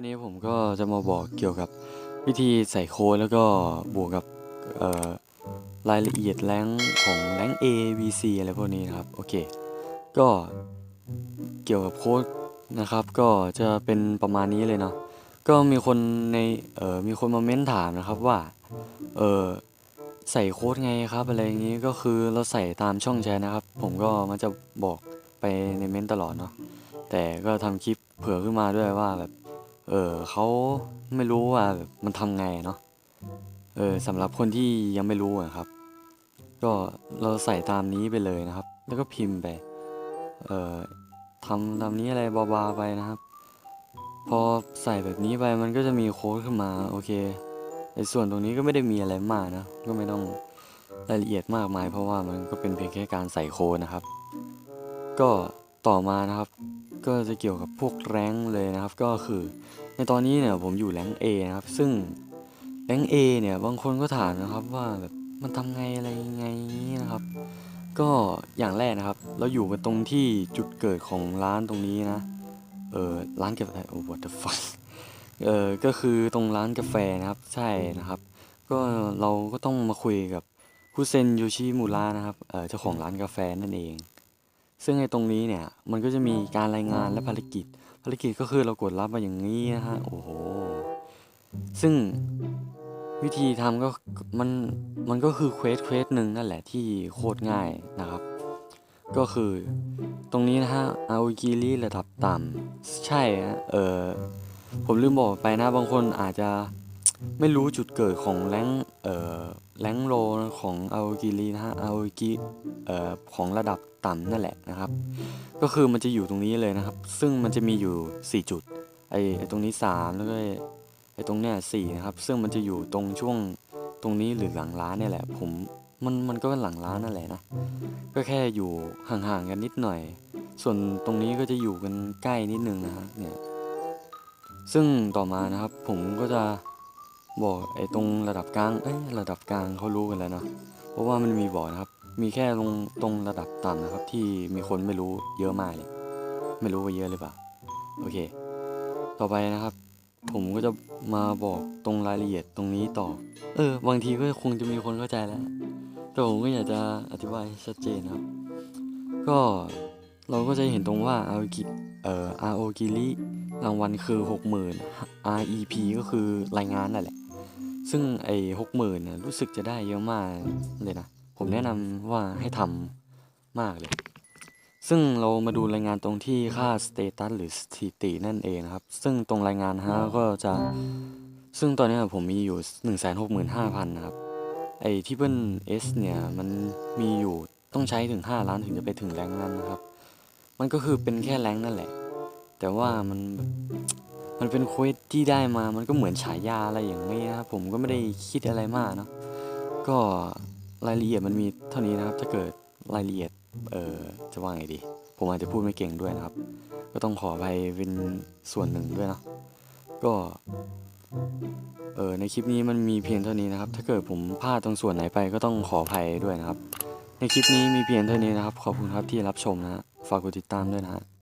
วันนี้ผมก็จะมาบอกเกี่ยวกับวิธีใส่โค้ดแล้วก็บวกกับรายละเอียดแรงของแรง A B C อะไรพวกนี้นะครับ โอเค ก็เกี่ยวกับโค้ดนะครับ ก็จะเป็นประมาณนี้เลยเนาะก็มีคนในเออมีคนมาเม้นถามนะครับว่าเออใส่โค้ดไงครับอะไรอย่างนี้ก็คือเราใส่ตามช่องแชทนะครับ ผมก็มันจะบอกไปในเม้นตลอดเนาะแต่ก็ทำคลิปเผื่อขึ้นมาด้วยว่าแบบ เออเขาไม่รู้ว่ามันทำไงเนาะเออสำหรับคนที่ยังไม่รู้อะครับ ก็เราใส่ตามนี้ไปเลยนะครับ แล้วก็พิมพ์ไปเออทำตามนี้อะไรบาๆไปนะครับ พอใส่แบบนี้ไปมันก็จะมีโค้ดขึ้นมาโอเคในส่วนตรงนี้ก็ไม่ได้มีอะไรมากนะก็ไม่ต้องรายละเอียดมากมาย เพราะว่ามันก็เป็นเพียงแค่การใส่โค้ดนะครับ ก็ต่อมานะครับ ก็จะเกี่ยวกับพวกแรงเลยนะครับ ก็คือในตอนนี้เนี่ยผมอยู่แรงค์ A นะครับ ซึ่งแรงค์ A เนี่ยบางคนก็ถามนะครับว่าแบบมันทำไงอะไรยังไงนะครับ ก็อย่างแรกนะครับ เราอยู่กันตรงที่จุดเกิดของร้านตรงนี้นะ เออร้านกาแฟโอ้ what the fuck เออก็คือตรงร้านกาแฟนะครับใช่นะครับ ก็เราก็ต้องมาคุยกับคุเซนโยชิมุระนะครับเออเจ้าของร้านกาแฟนั่นเอง ซึ่งในตรงนี้เนี่ยมันก็จะมีการรายงานและภารกิจ ภารกิจก็คือเรากดรับมาอย่างนี้นะฮะโอ้โหซึ่งวิธีทำก็มันมันก็คือเควสเควสหนึ่งนั่นแหละที่โคตรง่ายนะครับ ก็คือตรงนี้นะฮะอาโอกิริระดับต่ำใช่ฮะเออผมลืมบอกไปนะบางคนอาจจะ ไม่รู้จุดเกิดของแรงเอ่อแรงโลของอาโอกิรินะฮะอาโอกิเอ่อของระดับต่ำนั่นแหละนะครับ ก็คือมันจะอยู่ตรงนี้เลยนะครับ ซึ่งมันจะมีอยู่ 4 จุดไอ้ไอตรงนี้ 3 แล้วก็ไอ้ตรงเนี้ยสี่นะครับ ซึ่งมันจะอยู่ตรงช่วงตรงนี้หรือหลังร้านเนี่ยแหละ ผมมันมันก็เป็นหลังร้านนั่นแหละนะ ก็แค่อยู่ห่างๆกันนิดหน่อย ส่วนตรงนี้ก็จะอยู่กันใกล้นิดนึงนะฮะเนี่ยซึ่งต่อมานะครับผมก็จะ บอกไอ้ตรงระดับกลางเอ้ยระดับกลางเขารู้กันแล้วเนาะเพราะว่ามันมีบ่อนะครับ มีแค่ตรงตรงระดับต่ำนะครับ ที่มีคนไม่รู้เยอะมากเลย ไม่รู้ว่าเยอะหรือเปล่าโอเค ต่อไปนะครับ ผมก็จะมาบอกตรงรายละเอียดตรงนี้ต่อ เออ บางทีก็คงจะมีคนเข้าใจแล้วแต่ผมก็อยากจะอธิบายชัดเจนครับ ก็เราก็จะเห็นตรงว่าอาโอกิเอ่ออาโอกิริ รางวัลคือ 60,000 REP ก็คือรายงานนั่นแหละ ซึ่งไอ้60,000เนี่ยรู้สึกจะได้เยอะมากเลยนะ ผมแนะนำว่าให้ทำมากเลย ซึ่งเรามาดูรายงานตรงที่ค่าสเตตัสหรือสถิตินั่นเองนะครับ ซึ่งตรงรายงานฮะก็จะ ซึ่งตอนนี้ผมมีอยู่ 165,000 นะครับ ไอ้ที่เบิ้ลเอสเนี่ย มันมีอยู่ต้องใช้ถึง 5 ล้านถึงจะไปถึงแรงนั้นนะครับ มันก็คือเป็นแค่แรงนั่นแหละ แต่ว่ามันแบบมันเป็นเควสที่ได้มา มันก็เหมือนฉายาอะไรอย่างนี้นะครับ ผมก็ไม่ได้คิดอะไรมากเนาะ ก็รายละเอียดมันมีเท่านี้นะครับ ถ้าเกิดรายละเอียด เออจะว่าไงดี ผมอาจจะพูดไม่เก่งด้วยนะครับ ก็ต้องขอไปเป็นส่วนหนึ่งด้วยเนาะ ก็ เออในคลิปนี้มันมีเพียงเท่านี้นะครับ ถ้าเกิดผมพลาดตรงส่วนไหนไปก็ต้องขออภัยด้วยนะครับ ในคลิปนี้มีเพียงเท่านี้นะครับ ขอบคุณครับที่รับชมนะฮะ ฝากกดติดตามด้วยนะฮะ